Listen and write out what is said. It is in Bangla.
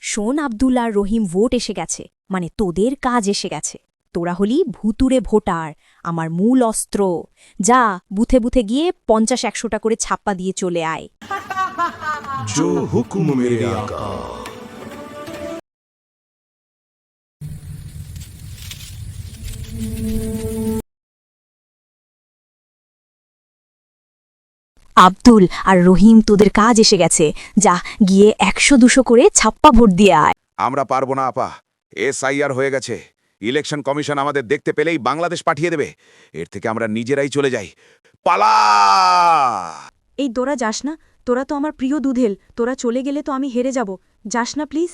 শোন আবদুল আর রহিম, ভোট এসে গেছে। মানে তোদের কাজ এসে গেছে। তোরা হলি ভুতুরে ভোটার, আমার মূল অস্ত্র। যা, বুথে বুথে গিয়ে পঞ্চাশ একশোটা করে ছাপ্পা দিয়ে চলে আয়। আব্দুল আর রহিম তোদের কাজ এসে গেছে। যা গিয়ে একশো দুশো করে ছাপ্পা ভোট দিয়ে আয়। আমরা পারব না আপা। এসআইআর হয়ে গেছে। ইলেকশন কমিশন আমাদের দেখতে পেলেই বাংলাদেশ পাঠিয়ে দেবে। এর থেকে আমরা নিজেরাই চলে যাই। পালা! এই তোরা যাস না। তোরা তো আমার প্রিয় দুধেল। তোরা চলে গেলে তো আমি হেরে যাব। যাস না প্লিজ?